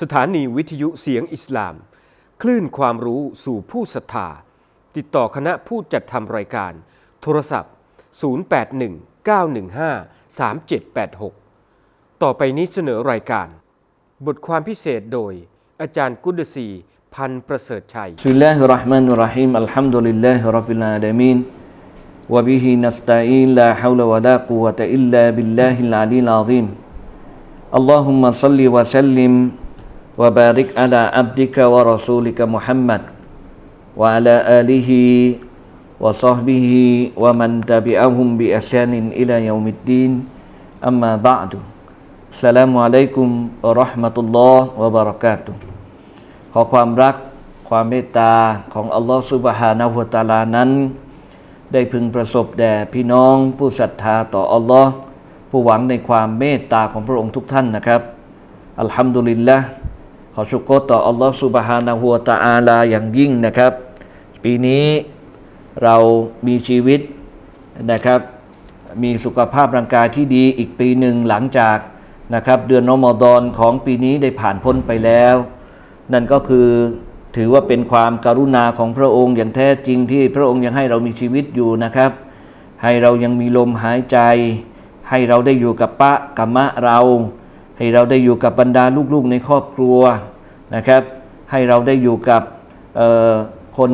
สถานีวิทยุเสียงอิสลาม คลื่นความรู้สู่ผู้ศรัทธา ติดต่อคณะผู้จัดทำรายการ โทรศัพท์ 0819153786 ต่อไปนี้เสนอรายการ บทความพิเศษโดย อาจารย์กุดศีพันประเสริฐชัยบิลลาฮิรราะห์มานุรเราะฮิมอัลฮัมดุลิลลาฮิร็อบบิลอาลามีน وبه نستعين لا حول ولا قوة إلا بالله العلي العظيم اللهم صل وسلم وبارك على عبدك ورسولك محمد وعلى آله وصحبه ومن تبعهم بإحسان إلى يوم الدين أما بعد السلام عليكم ورحمة الله وبركاته ขอความรักความเมตตาของอัลลอฮฺสุบฮานะฮูวะตะอาลานั้น ได้พึงประสบแด่พี่น้องผู้ศรัทธาต่ออัลลอฮ์ผู้หวังในความเมตตาของพระองค์ทุกท่านนะครับ อัลฮัมดุลิลละ ขอชุกรต่ออัลลอฮ์สุบฮานะฮูวตะอาลาอย่างยิ่งนะครับ ปีนี้เรามีชีวิตนะครับ มีสุขภาพร่างกายที่ดีอีกปีหนึ่งหลังจากนะครับเดือนรอมฎอนของปีนี้ได้ผ่านพ้นไปแล้ว นั่นก็คือถือว่าเป็นความการุณาของพระองค์อย่างแท้จริงที่พระองค์ยังให้เรามีชีวิตอยู่นะครับ ให้เรายังมีลมหายใจ ให้เราได้อยู่กับปะกัมมะเรา ให้เราได้อยู่กับบรรดาลูกๆในครอบครัวนะครับ ให้เราได้อยู่กับคน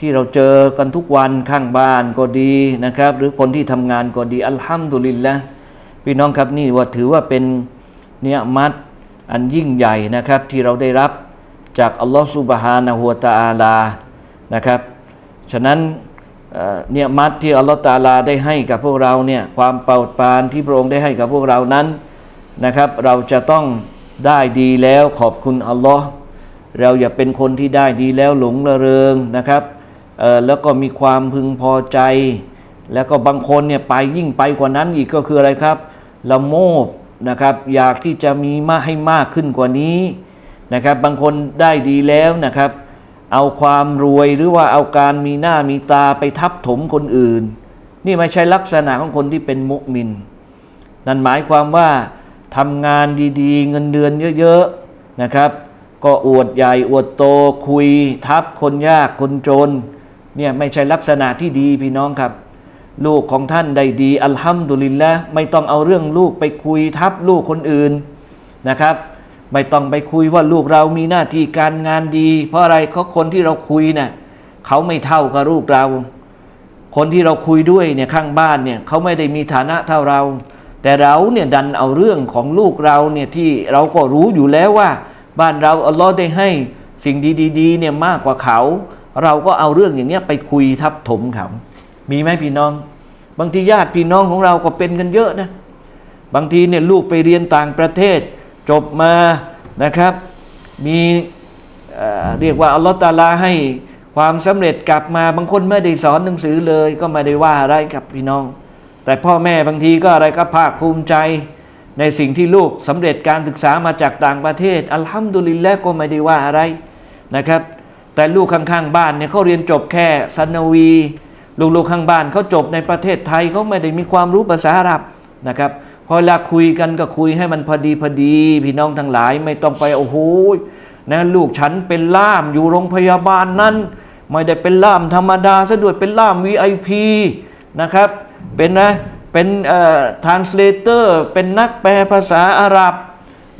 ที่เราเจอกันทุกวันข้างบ้านก็ดีนะครับ หรือคนที่ทำงานก็ดี อัลฮัมดุลิลละพี่น้องครับนี่ว่าถือว่าเป็นเนียมัตอันยิ่งใหญ่นะครับที่เราได้รับจากอัลลอฮฺสุบฮานะฮูวตะอาลานะครับ ฉะนั้นเนี่ยมัดที่อัลลอฮฺตาลาได้ให้กับพวกเราเนี่ยความเป่าปานที่พระองค์ได้ให้กับพวกเรานั้น นะครับ เราจะต้องได้ดีแล้วขอบคุณอัลลอฮ์เราอย่าเป็นคนที่ได้ดีแล้วหลงระเริงนะครับแล้วก็มีความพึงพอใจ แล้วก็บางคนเนี่ยไปยิ่งไปกว่านั้นอีกก็คืออะไรครับละโมบนะครับอยากที่จะมีมากให้มากขึ้นกว่านี้นะครับบางคนได้ดีแล้วนะครับ เอาความรวยหรือว่าเอาการมีหน้ามีตาไปทับถมคนอื่น นี่ไม่ใช่ลักษณะของคนที่เป็นมุมิน นั่นหมายความว่า ทำงานดีๆ เงินเดือนเยอะๆนะครับ ก็อวดใหญ่อวดโตคุยทับคนยากคนจนเนี่ยไม่ใช่ลักษณะที่ดีพี่น้องครับ ลูกของท่านได้ดี อัลฮัมดุลิลละไม่ต้องเอาเรื่องลูกไปคุยทับลูกคนอื่นนะครับ ไม่ต้องไปคุยว่าลูกเรามีหน้าที่การงานดี เพราะอะไรเขาคนที่เราคุยเนะ่ยเขาไม่เท่ากับลูกเรา คนที่เราคุยด้วยเนี่ยข้างบ้านเนี่ยเขาไม่ได้มีฐานะเท่าเรา แต่เราเนี่ยดันเอาเรื่องของลูกเราเนี่ยที่เราก็รู้อยู่แล้วว่า บ้านเราอัลลอฮ์ได้ให้สิ่งดีๆเนี่ยมากกว่าเขา เราก็เอาเรื่องอย่างเนี้ยไปคุยทับถมเขามีไหมพี่น้อง บางทีญาติพี่น้องของเราก็เป็นกันเยอะนะบางทีเนี่ยลูกไปเรียนต่างประเทศ จบมานะครับ มีเรียกว่าอัลลอฮฺตาลาให้ความสำเร็จกลับมาบางคนไม่ได้สอนหนังสือเลย ก็ไม่ได้ว่าอะไรกับพี่น้อง แต่พ่อแม่บางทีก็อะไรก็ภาคภูมิใจ ในสิ่งที่ลูกสำเร็จการศึกษามาจากต่างประเทศ อัลฮัมดุลิลละก็ไม่ได้ว่าอะไรนะครับ แต่ลูกข้างๆบ้านเนี่ยเขาเรียนจบแค่ซันนวี ลูกๆข้างบ้านเขาจบในประเทศไทยเขาไม่ได้มีความรู้ภาษาอาหรับนะครับพอเวลาคุยกันก็คุยให้มันพอดีพอดี พี่น้องทั้งหลายไม่ต้องไปโอ้โหนะลูกฉันเป็นล่ามอยู่โรงพยาบาลนั้น ไม่ได้เป็นล่ามธรรมดาซะด้วยเป็นล่าม VIP นะครับ เป็นนะเป็นเอ่อ translator เป็นนักแปลภาษาอาหรับ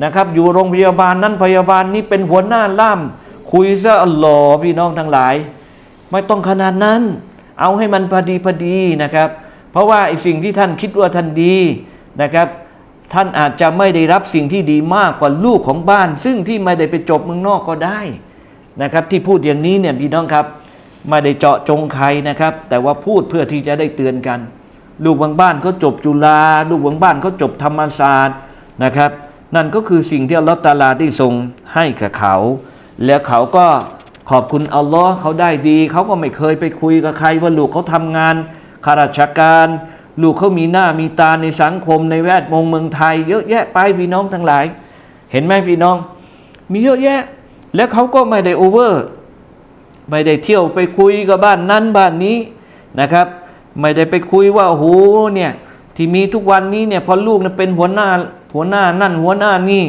นะครับอยู่โรงพยาบาลนั้นพยาบาลนี้เป็นหัวหน้าล่ามคุยซะอัลลอฮ์พี่น้องทั้งหลาย ไม่ต้องขนาดนั้น เอาให้มันพอดีพอดีนะครับ เพราะว่าไอ้สิ่งที่ท่านคิดว่าท่านดีนะครับ ท่านอาจจะไม่ได้รับสิ่งที่ดีมากกว่าลูกของบ้าน ซึ่งที่ไม่ได้ไปจบเมืองนอกก็ได้นะครับที่พูดอย่างนี้เนี่ยพี่น้องครับไม่ได้เจาะจงใครนะครับ แต่ว่าพูดเพื่อที่จะได้เตือนกัน ลูกบางบ้านเขาจบจุฬาลูกบางบ้านเขาจบธรรมศาสตร์นะครับ นั่นก็คือสิ่งที่อัลลอฮฺตาลาได้ทรงให้กับเขา แล้วเขาก็ขอบคุณอัลลอฮ์เขาได้ดี เขาก็ไม่เคยไปคุยกับใครว่าลูกเขาทำงานข้าราชการ ลูกเขามีหน้ามีตาในสังคมในแวดวงเมืองไทย เยอะแยะไปพี่น้องทั้งหลาย เห็นไหมพี่น้อง มีเยอะแยะ แล้วเขาก็ไม่ได้โอเวอร์ ไม่ได้เที่ยวไปคุยกับบ้านนั้นบ้านนี้นะครับ ไม่ได้ไปคุยว่าโอ้โหเนี่ยที่มีทุกวันนี้เนี่ยพอลูกเนี่ยเป็นหัวหน้าหัวหน้านั่นหัวหน้านี่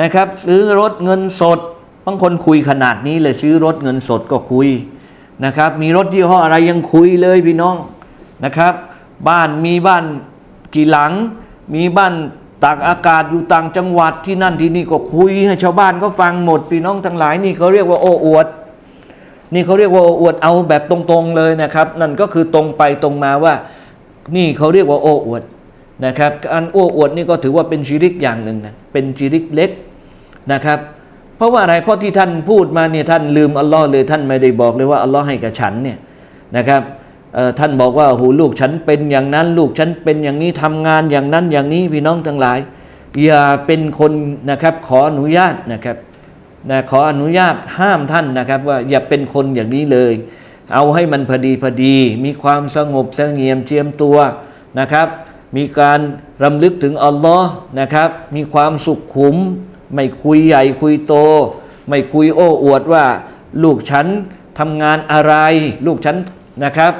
นะครับ ซื้อรถเงินสดบางคนคุยขนาดนี้เลยซื้อรถเงินสดก็คุยนะครับ มีรถยี่ห้ออะไรยังคุยเลยพี่น้องนะครับ บ้านมีบ้านกี่หลัง มีบ้านตากอากาศอยู่ต่างจังหวัดที่นั่นที่นี่ก็คุยให้ชาวบ้านก็ฟังหมดพี่น้องทั้งหลายนี่เขาเรียกว่าโอ้อวด นี่เขาเรียกว่าโอวดเอาแบบตรงๆเลยนะครับ นั่นก็คือตรงไปตรงมาว่า นี่เขาเรียกว่าโอ้อวดนะครับการโอ้อวดนี่ก็ถือว่าเป็นชีริกอย่างหนึ่งนะเป็นชีริกเล็กนะครับ เพราะว่าอะไรเพราะที่ท่านพูดมาเนี่ยท่านลืมอัลลอฮ์เลยท่านไม่ได้บอกเลยว่าอัลลอฮ์ให้กับฉันเนี่ยนะครับท่านบอกว่าโอ้ลูกฉันเป็นอย่างนั้น ลูกฉันเป็นอย่างนี้ทำงานอย่างนั้นอย่างนี้พี่น้องทั้งหลาย อย่าเป็นคนนะครับขออนุญาตนะครับ นะขออนุญาตห้ามท่านนะครับ ว่าอย่าเป็นคนอย่างนี้เลย เอาให้มันพอดีพอดี มีความสงบเสงี่ยมเจียมตัวนะครับ มีการรำลึกถึงอัลลอฮ์นะครับ มีความสุขขุม ไม่คุยใหญ่คุยโต ไม่คุยโอ้อวดว่า ลูกฉันทำงานอะไร ลูกฉันนะครับ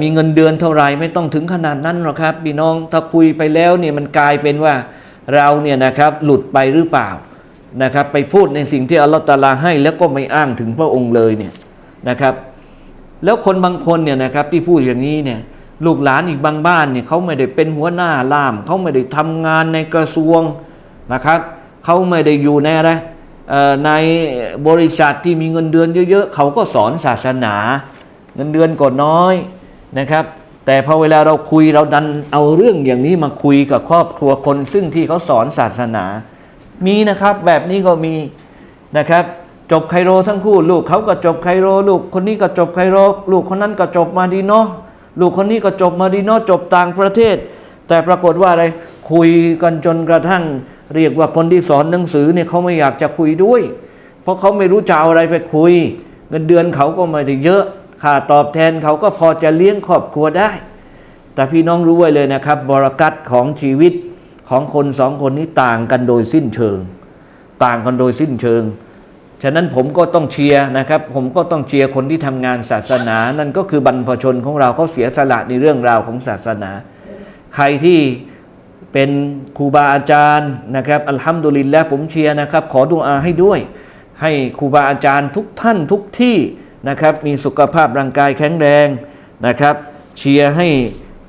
มีเงินเดือนเท่าไหร่ไม่ต้องถึงขนาดนั้นหรอกครับพี่น้องถ้าคุยไปแล้วเนี่ยมันกลายเป็นว่าเราเนี่ยนะครับหลุดไปหรือเปล่า นะครับไปพูดในสิ่งที่อัลลอฮฺตาลาให้แล้วก็ไม่อ้างถึงพระองค์เลยเนี่ยนะครับ แล้วคนบางคนเนี่ยนะครับที่พูดอย่างนี้เนี่ยลูกหลานอีกบางบ้านเนี่ยเขาไม่ได้เป็นหัวหน้าล่ามเขาไม่ได้ทำงานในกระทรวงนะครับเขาไม่ได้อยู่ในอะไรในบริษัทที่มีเงินเดือนเยอะ ๆ เขาก็สอนศาสนา เงินเดือนก็น้อยนะครับ แต่พอเวลาเราคุยเราดันเอาเรื่องอย่างนี้มาคุยกับครอบครัวคนซึ่งที่เขาสอนศาสนา มีนะครับ แบบนี้ก็มีนะครับ จบไคโรทั้งคู่ ลูกเขาก็จบไคโร ลูกคนนี้ก็จบไคโร ลูกคนนั้นก็จบมาดีเนาะลูกคนนี้ก็จบมาดีเนาะจบต่างประเทศ แต่ปรากฏว่าอะไรคุยกันจนกระทั่ง เรียกว่าคนที่สอนหนังสือเนี่ยเขาไม่อยากจะคุยด้วย เพราะเขาไม่รู้จะเอาอะไรไปคุย เงินเดือนเขาก็ไม่ได้เยอะค่าตอบแทนเขาก็พอจะเลี้ยงครอบครัวได้ แต่พี่น้องรู้ไว้เลยนะครับ บรกัตของชีวิต ของคนสองคนนี้ต่างกันโดยสิ้นเชิง ต่างกันโดยสิ้นเชิง ฉะนั้นผมก็ต้องเชียร์นะครับ ผมก็ต้องเชียร์คนที่ทำงานศาสนา นั่นก็คือบรรพชนของเราเขาเสียสละในเรื่องราวของศาสนา ใครที่เป็นครูบาอาจารย์นะครับอัลฮัมดุลิลละผมเชียร์นะครับ ขอดุอาให้ด้วย ให้ครูบาอาจารย์ทุกท่านทุกที่นะครับ มีสุขภาพร่างกายแข็งแรงนะครับ เชียร์ให้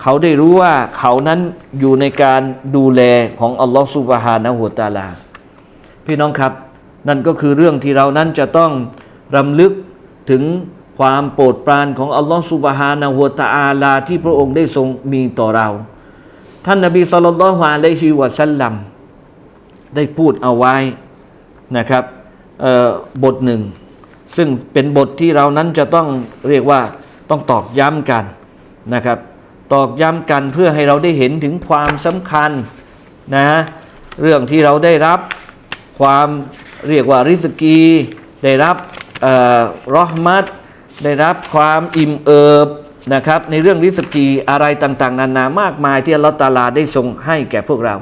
เขาได้รู้ว่าเขานั้นอยู่ในการดูแลของอัลลอฮฺสุบฮานะฮูตาลา พี่น้องครับ นั่นก็คือเรื่องที่เรานั้นจะต้องรำลึกถึงความโปรดปรานของอัลลอฮฺสุบฮานะฮูตะอาลา ที่พระองค์ได้ทรงมีต่อเรา ท่านนบีสุลต่านฮ์อะลัยฮิวะสัลลัมได้พูดเอาไว้นะครับเอ่อบทหนึ่ง ซึ่งเป็นบทที่เรานั้นจะต้องเรียกว่าต้องตอกย้ำกันนะครับ ตอกย้ำกันเพื่อให้เราได้เห็นถึงความสำคัญนะเรื่องที่เราได้รับความเรียกว่าริสกี ได้รับอ่อรอห์มัตได้รับความอิ่มเอิบนะครับในเรื่องริสกีอะไรต่างๆ นานามากมายที่อัลอฮฺตาลาได้ทรงให้แก่พวกเรา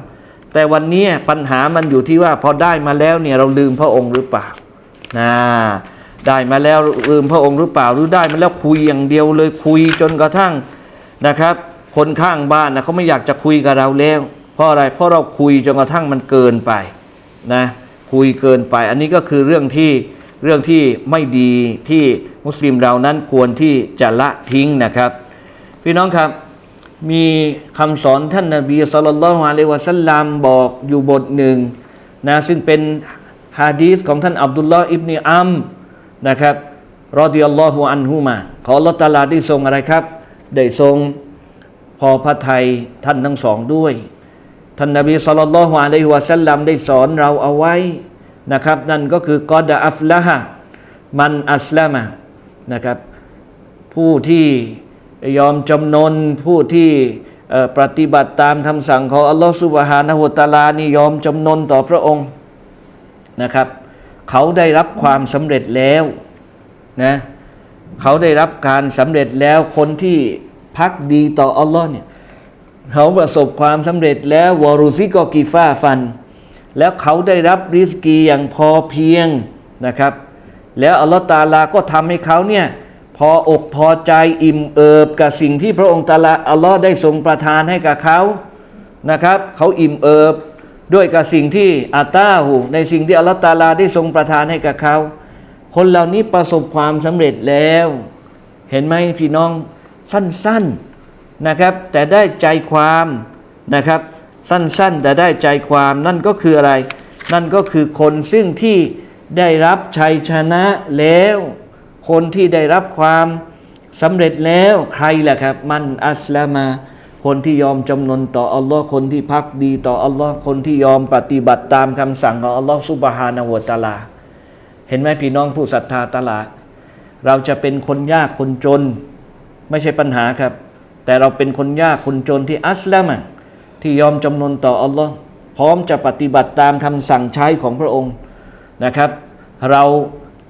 แต่วันนี้ปัญหามันอยู่ที่ว่าพอได้มาแล้วเนี่ยเราลืมพระองค์หรือเปล่านะได้มาแล้วลืมพระองค์หรือเปล่าหรือได้มาแล้วคุยอย่างเดียวเลยคุยจนกระทั่ง นะครับ คนข้างบ้านนะเขาไม่อยากจะคุยกับเราแล้ว เพราะอะไรเพราะเราคุยจนกระทั่งมันเกินไปนะคุยเกินไป อันนี้ก็คือเรื่องที่เรื่องที่ไม่ดีที่มุสลิมเรานั้นควรที่จะละทิ้งนะครับ พี่น้องครับมีคำสอนท่านนบีสุลต่านละฮ์อะลัยวะสัลลัมบอกอยู่บทหนึ่งนะซึ่งเป็นฮะดีษของท่านอับดุลลอฮ์อิบนีอัมนะครับรอดิยัลลอฮุอันฮุมา ขอลอฮ์ตาลาได้ทรงอะไรครับ ได้ทรงพอพระทัยท่านทั้งสองด้วย ท่านนบีสุลต่านละฮ์อะลัยฮิวะสัลลัมได้สอนเราเอาไว้นะครับ นั่นก็คือกอดอัฟละฮะมันอัสลามะนะครับ ผู้ที่ยอมจำนนผู้ที่ปฏิบัติตามคำสั่งของอัลลอฮฺสุบฮานะฮูวะตาลานี่ยอมจำนนต่อพระองค์นะครับ เขาได้รับความสำเร็จแล้วนะ เขาได้รับการสำเร็จแล้วคนที่พักดีต่ออัลลอฮ์เนี่ยเขาประสบความสำเร็จแล้ววอรุซิกอกีฟ้าฟัน แล้วเขาได้รับริสกีอย่างพอเพียงนะครับ แล้วอัลลอฮฺตาลาก็ทำให้เขาเนี่ยพออกพอใจอิ่มเอิบกับสิ่งที่พระองค์ตาลาอัลลอฮ์ได้ทรงประทานให้กับเขานะครับ เขาอิ่มเอิบด้วยกับสิ่งที่อาตาหูในสิ่งที่อัลลอฮฺตาลาได้ทรงประทานให้กับเขา คนเหล่านี้ประสบความสำเร็จแล้ว เห็นไหมพี่น้องสั้นๆนะครับ แต่ได้ใจความนะครับ สั้นๆ แต่ได้ใจความนั่นก็คืออะไร นั่นก็คือคนซึ่งที่ได้รับชัยชนะแล้ว คนที่ได้รับความสำเร็จแล้วใครล่ะครับ มันอัสลามา คนที่ยอมจำนนต่ออัลลอฮ์คนที่พักดีต่ออัลลอฮ์คนที่ยอมปฏิบัติตามคำสั่งของอัลลอฮ์ซุบฮานะฮูวะตะอาลา เห็นไหมพี่น้องผู้ศรัทธาตลาด เราจะเป็นคนยากคนจน ไม่ใช่ปัญหาครับ แต่เราเป็นคนยากคนจนที่อัสลามที่ยอมจำนนต่ออัลลอฮ์พร้อมจะปฏิบัติตามคำสั่งใช้ของพระองค์นะครับ เรา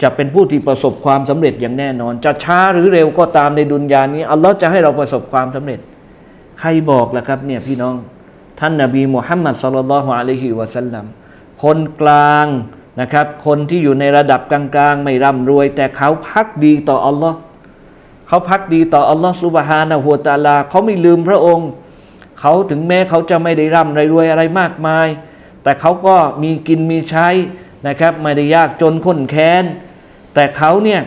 จะเป็นผู้ที่ประสบความสำเร็จอย่างแน่นอน จะช้าหรือเร็วก็ตามในดุนยานี้อัลลอฮ์จะให้เราประสบความสำเร็จ ใครบอกล่ะครับเนี่ยพี่น้อง ท่านนาบีมุฮัมมัดสุลลัลลอฮุอะลัยฮิวะสัลลัมคนกลาง นะครับ คนที่อยู่ในระดับกลางๆ ไม่ร่ำรวย แต่เขาพักดีต่ออัลลอฮ์เขาพักดีต่ออัลลอฮ์ซุบฮานะฮูวตาลา เขาไม่ลืมพระองค์ เขาถึงแม้เขาจะไม่ได้ร่ำรวยอะไรมากมาย แต่เขาก็มีกินมีใช้นะครับ ไม่ได้ยากจนข้นแค้น แต่เขาเนี่ย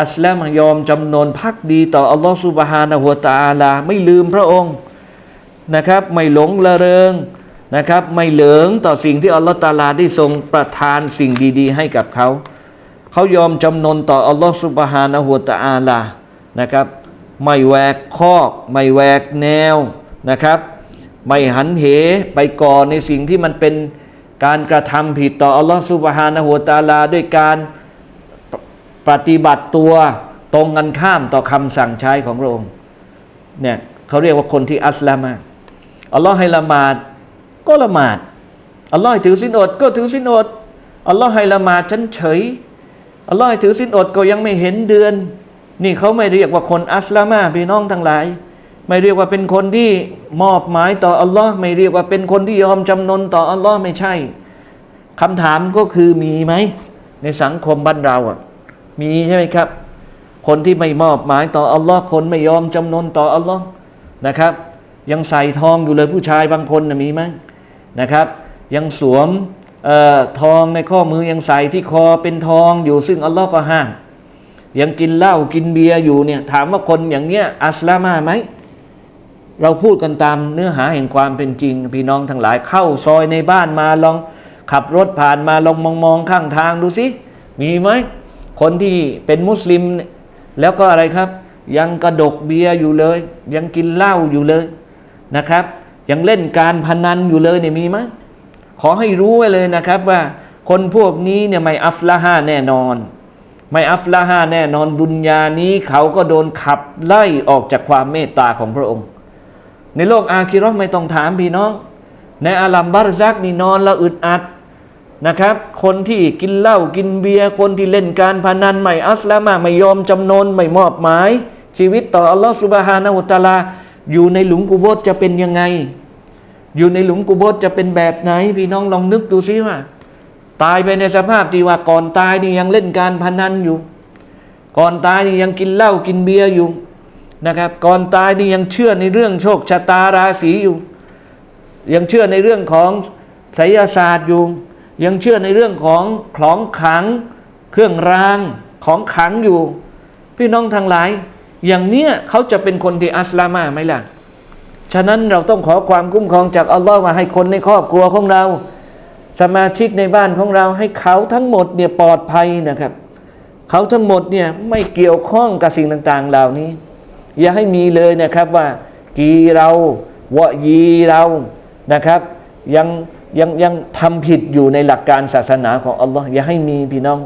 อัสลามยอมจำนนพักดีต่ออัลลอฮ์ซุบฮานะฮูวตาลา ไม่ลืมพระองค์นะครับ ไม่หลงละเริง นะครับไม่เหลิงต่อสิ่งที่อัลลอฮฺตาลาได้ทรงประทานสิ่งดี ๆ ให้กับเขา เขายอมจำนนต่ออัลลอฮฺสุบฮานะฮูวะตะอาลานะครับ ไม่แหวกคอกไม่แหวกแนวนะครับ ไม่หันเหไปก่อในสิ่งที่มันเป็นการกระทำผิดต่ออัลลอฮฺสุบฮานะฮูวะตะอาลาด้วยการปฏิบัติตัวตรงกันข้ามต่อคำสั่งใช้ของพระองค์เนี่ยเขาเรียกว่าคนที่อัสลามาอัลลอฮ์ให้ละหมาด ก็ละหมาดอัลลอฮ์ถือสินอดก็ถือสินอดอัลลอฮ์ให้ละหมาดฉันเฉยอัลลอฮ์ถือสินอดก็ยังไม่เห็นเดือน นี่เขาไม่เรียกว่าคนอัสลามาพี่น้องทั้งหลาย ไม่เรียกว่าเป็นคนที่มอบหมายต่ออัลลอฮ์ไม่เรียกว่าเป็นคนที่ยอมจำนนต่ออัลลอฮ์ไม่ใช่คำถามก็คือมีไหม ในสังคมบ้านเราอะมีใช่ไหมครับ คนที่ไม่มอบหมายต่ออัลลอฮ์คนไม่ยอมจำนนต่ออัลลอฮ์นะครับ ยังใส่ทองอยู่เลยผู้ชายบางคนนะมีไหม นะครับ ยังสวมออทองในข้อมือยังใส่ที่คอเป็นทองอยู่ซึ่งอัลลอฮ์ก็ห้ามยังกินเหล้ากินเบียร์อยู่เนี่ยถามว่าคนอย่างเนี้ยอัสลามาไหมเราพูดกันตามเนื้อหาแห่งความเป็นจริง พี่น้องทั้งหลายเข้าซอยในบ้านมาลองขับรถผ่านมาลองมองมองข้างทางดูสิมีไหมคนที่เป็นมุสลิม แล้วก็อะไรครับ ยังกระดกเบียร์อยู่เลย ยังกินเหล้าอยู่เลยนะครับ ยังเล่นการพนันอยู่เลยเนี่ยมีไหมขอให้รู้ไว้เลยนะครับว่าคนพวกนี้เนี่ยไม่อัฟลาฮาแน่นอน ไม่อัฟลาฮาแน่นอนดุนยานี้เขาก็โดนขับไล่ออกจากความเมตตาของพระองค์ ในโลกอาคิราะไม่ต้องถามพี่น้อง ในอาลัมบารซักนี่นอนละอึดอัดนะครับ คนที่กินเหล้ากินเบียร์คนที่เล่นการพนันไม่อัสลามาไม่ยอมจำนนไม่มอบหมาย ชีวิตต่ออัลลอฮฺสุบฮานะฮูตาลา อยู่ในหลุมกุโบสจะเป็นยังไง อยู่ในหลุมกุโบสจะเป็นแบบไหน พี่น้องลองนึกดูซิว่า ตายไปในสภาพที่ว่าก่อนตายนี่ยังเล่นการพนันอยู่ ก่อนตายนี่ยังกินเหล้ากินเบียร์อยู่นะครับ ก่อนตายนี่ยังเชื่อในเรื่องโชคชะตาราศีอยู่ ยังเชื่อในเรื่องของไสยศาสตร์อยู่ ยังเชื่อในเรื่องของของขัง เครื่องรางของขังอยู่ พี่น้องทั้งหลาย อย่างเนี้ยเขาจะเป็นคนที่อัสลามาไหมล่ะ ฉะนั้นเราต้องขอความคุ้มครองจากอัลลอฮ์มาให้คนในครอบครัวของเรา สมาชิกในบ้านของเราให้เขาทั้งหมดเนี่ยปลอดภัยนะครับ เขาทั้งหมดเนี่ยไม่เกี่ยวข้องกับสิ่งต่างๆ เหล่านี้ อย่าให้มีเลยนะครับว่า กีเราวะยีเรานะครับ ยังยังยังทำผิดอยู่ในหลักการศาสนาของอัลลอฮ์อย่าให้มีพี่น้อง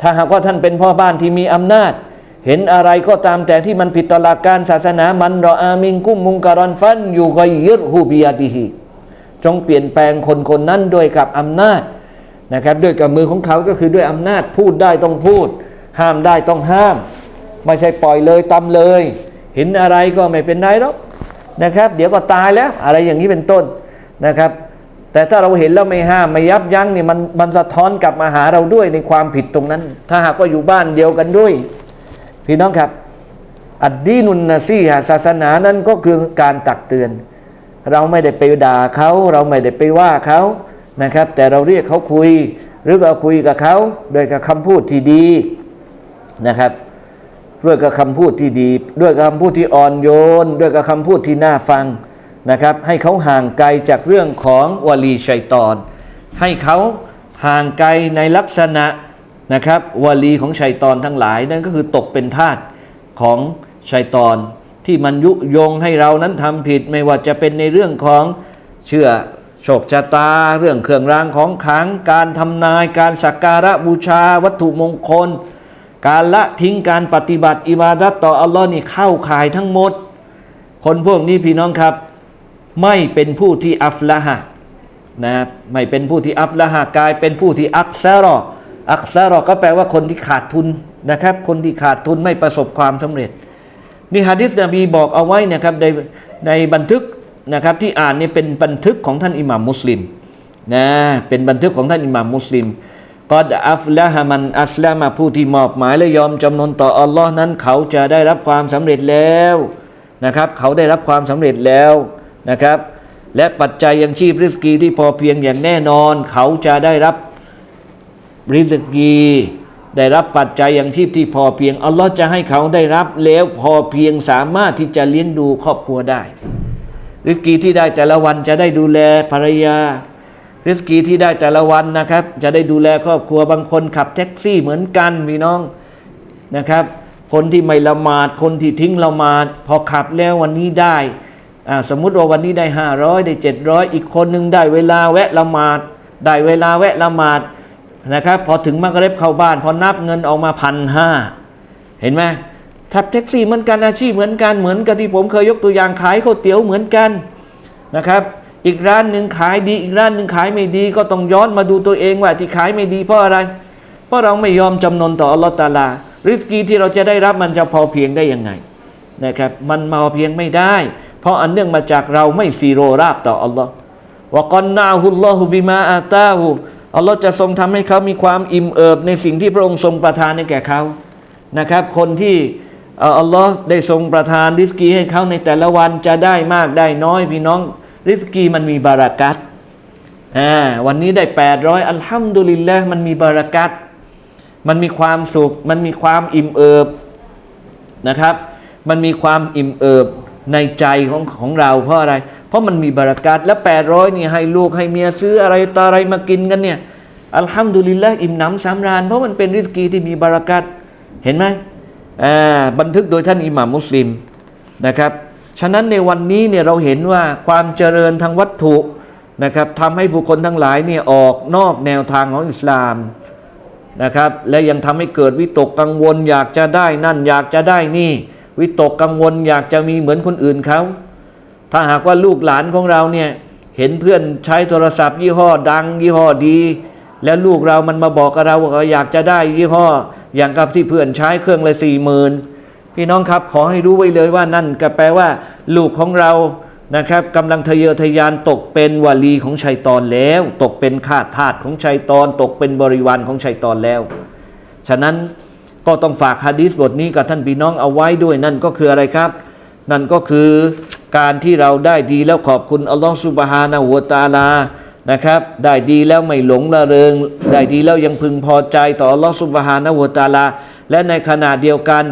ถ้าหากว่าท่านเป็นพ่อบ้านที่มีอำนาจ เห็นอะไรก็ตามแต่ที่มันผิดต่อหลักการศาสนามันรออามิงกุมมุงการอนฟันอยู่กยึดฮูบิยาติฮีจงเปลี่ยนแปลงคนคนนั้นด้วยกับอำนาจนะครับด้วยกับมือของเขาก็คือด้วยอำนาจพูดได้ต้องพูด ห้ามได้ต้องห้าม ไม่ใช่ปล่อยเลยตำเลย เห็นอะไรก็ไม่เป็นไรหรอกนะครับ เดี๋ยวก็ตายแล้ว อะไรอย่างนี้เป็นต้นนะครับ แต่ถ้าเราเห็นแล้วไม่ห้ามไม่ยับยั้งนี่มันมันสะท้อนกลับมาหาเราด้วยในความผิดตรงนั้น ถ้าหากว่าอยู่บ้านเดียวกันด้วย พี่น้องครับ อัดดีนุนนะซีฮะศาสนานั้นก็คือการตักเตือน เราไม่ได้ไปด่าเขาเราไม่ได้ไปว่าเขานะครับ แต่เราเรียกเขาคุย หรือเราคุยกับเขาโดยกับคำพูดที่ดีนะครับด้วยกับคำพูดที่ดี ด้วยคำพูดที่อ่อนโยน ด้วยกับคำพูดที่น่าฟังนะครับ ให้เขาห่างไกลจากเรื่องของวลีชัยตอน ให้เขาห่างไกลในลักษณะ นะครับวลีของชัยตอนทั้งหลาย นั่นก็คือตกเป็นทาสของชัยตอนที่มันยุยงให้เรานั้นทำผิดไม่ว่าจะเป็นในเรื่องของเชื่อโชคชะตา เรื่องเครื่องรางของขัง การทำนายการสักการะบูชา วัตถุมงคล การละทิ้งการปฏิบัติอิบาดัตต่ออัลลอฮ์นี่เข้าข่ายทั้งหมด คนพวกนี้พี่น้องครับ ไม่เป็นผู้ที่อัฟละฮะนะไม่เป็นผู้ที่อัฟละฮะกลายเป็นผู้ที่อักซารอ อักซารอก็แปลว่าคนที่ขาดทุนนะครับ คนที่ขาดทุนไม่ประสบความสำเร็จ นี่ฮะดิษนบีบอกเอาไว้นะครับในในบันทึกนะครับที่อ่านนี่เป็นบันทึกของท่านอิหม่ามมุสลิมนะเป็นบันทึกของท่านอิหม่ามมุสลิมกอดอัฟละฮะมันอัสลามาผู้ที่มอบหมายและยอมจำนนต่ออัลลอฮ์นั้นเขาจะได้รับความสำเร็จแล้วนะครับ เขาได้รับความสำเร็จแล้วนะครับ และปัจจัยยังชีพริสกีที่พอเพียงอย่างแน่นอน เขาจะได้รับ ริสกีได้รับปัจจัยอย่างชีพที่พอเพียงอัลลอฮ์จะให้เขาได้รับแล้วพอเพียงสามารถที่จะเลี้ยงดูครอบครัวได้ ริสกีที่ได้แต่ละวันจะได้ดูแลภรรยา ริสกีที่ได้แต่ละวันนะครับ จะได้ดูแลครอบครัวบางคนขับแท็กซี่เหมือนกันพี่น้องนะครับ คนที่ไม่ละหมาดคนที่ทิ้งละหมาด พอขับแล้ววันนี้ได้สมมุติว่าวันนี้ได้ 500 ได้ 700 อีกคนหนึ่งได้เวลาแวะละหมาด ได้เวลาแวะละหมาด นะครับพอถึงมักเร็บเข้าบ้าน พอนับเงินออกมาพันห้าเห็นไหมทับแท็กซี่เหมือนกันอาชีพเหมือนกันเหมือนกับที่ผมเคยยกตัวอย่างขายข้าวเตี๋ยวเหมือนกันนะครับ อีกร้านหนึ่งขายดีอีกร้านหนึ่งขายไม่ดี ก็ต้องย้อนมาดูตัวเองว่าที่ขายไม่ดีเพราะอะไร เพราะเราไม่ยอมจำนนต่ออัลลอฮฺตาลา ริสกีที่เราจะได้รับมันจะพอเพียงได้ยังไงนะครับมันมาเพียงไม่ได้ เพราะอันเนื่องมาจากเราไม่ซีโรราบต่ออัลลอฮ์วกอนนาฮุลลอฮุบิมาอาตาหู อัลลอฮ์จะทรงทำให้เขามีความอิ่มเอิบในสิ่งที่พระองค์ทรงประทานให้แก่เขานะครับ คนที่อัลลอฮ์ได้ทรงประทานริสกีให้เขาในแต่ละวันจะได้มากได้น้อยพี่น้องริสกีมันมีบารากัตอ่าวันนี้ได้ 800 อัลฮัมดุลิลละมันมีบารากัตมันมีความสุข มันมีความอิ่มเอิบนะครับ มันมีความอิ่มเอิบในใจของของเราเพราะอะไร ราะมันมีบารักัตและ800นี่ให้ลูกให้เมียซื้ออะไรต่ออะไรมากินกันเนี่ยอัลฮัมดุลิลละอิ่มหนำสำราญเพราะมันเป็นริสกีที่มีบารักัตเห็นไหมบันทึกโดยท่านอิหม่ามมุสลิมนะครับ ฉะนั้นในวันนี้เนี่ยเราเห็นว่าความเจริญทางวัตถุนะครับทำให้บุคคลทั้งหลายเนี่ยออกนอกแนวทางของอิสลามนะครับ และยังทำให้เกิดวิตกกังวล อยากจะได้นั่นอยากจะได้นี่ วิตกกังวลอยากจะมีเหมือนคนอื่นเขา ถ้าหากว่าลูกหลานของเราเนี่ยเห็นเพื่อนใช้โทรศัพท์ ยี่ห้อดัง ยี่ห้อดี แล้วลูกเรามันมาบอกกับเราว่าอยากจะได้ยี่ห้อ อย่างกับที่เพื่อนใช้เครื่องละสี่หมื่นพี่น้องครับขอให้รู้ไว้เลยว่านั่นก็แปลว่า ลูกของเรานะครับกำลังทะเยอทะยานตกเป็นวาลีของชัยตอนแล้ว ตกเป็นข้าทาสของชัยตอน ตกเป็นบริวารของชัยตอนแล้ว ฉะนั้นก็ต้องฝากฮะดีษบทนี้กับท่านพี่น้องเอาไว้ด้วยนั่นก็คืออะไรครับ นั่นก็คือ การที่เราได้ดีแล้วขอบคุณอัลลอฮฺสุบฮานะฮูวตาลานะครับ ได้ดีแล้วไม่หลงละเริง ได้ดีแล้วยังพึงพอใจต่ออัลลอฮฺสุบฮานะฮูวตาลา และในขณะเดียวกัน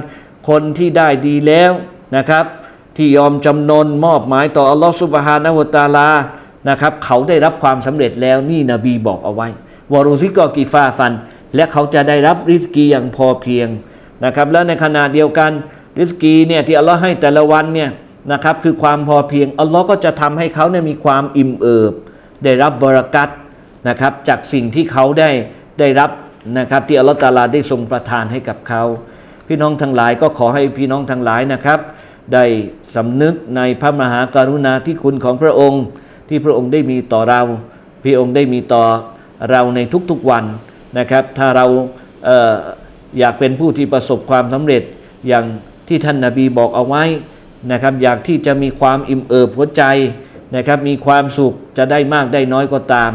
คนที่ได้ดีแล้วนะครับ ที่ยอมจำนนมอบหมายต่ออัลลอฮฺสุบฮานะฮูวตาลานะครับเขาได้รับความสำเร็จแล้วนี่นบีบอกเอาไว้วารุซิกอกีฟาฟัน และเขาจะได้รับริสกีอย่างพอเพียงนะครับ แล้วในขณะเดียวกันริสกีเนี่ยที่อัลลอฮ์ให้แต่ละวันเนี่ย นะครับคือความพอเพียงอัลลอฮ์ก็จะทำให้เขาเนี่ยมีความอิ่มเอิบ ได้รับบรากัตนะครับจากสิ่งที่เขาได้ได้รับนะครับที่อัลลอฮ์ตาลาได้ทรงประทานให้กับเขา พี่น้องทั้งหลายก็ขอให้พี่น้องทั้งหลายนะครับ ได้สำนึกในพระมหากรุณาธิคุณของพระองค์ ที่พระองค์ได้มีต่อเรา พระองค์ได้มีต่อเราในทุกๆวันนะครับ ถ้าเราเอออยากเป็นผู้ที่ประสบความสำเร็จอย่างที่ท่านนาบีบอกเอาไว้ นะครับอยากที่จะมีความอิ่มเอิบหัวใจนะครับมีความสุขจะได้มากได้น้อยก็ตาม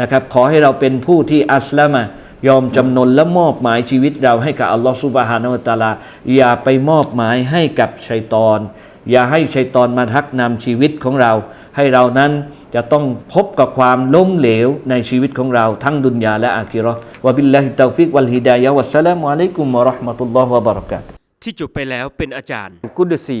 นะครับขอให้เราเป็นผู้ที่อัสลามะยอมจำนนและมอบหมายชีวิตเราให้กับอัลลอฮฺสุบฮานาอัลตะอาลา อย่าไปมอบหมายให้กับชัยตอน อย่าให้ชัยตอนมาทักนำชีวิตของเรา ให้เรานั้นจะต้องพบกับความล้มเหลวในชีวิตของเราทั้งดุนยาและอาคิเราะห์วะบิลลาฮิตตาฟิกวัลฮิดายะฮ์วัสสลามุอะลัยกุมวะเราะห์มะตุลลอฮ์วะบะเราะกาตุฮ์ที่จบไปแล้วเป็นอาจารย์กุดซี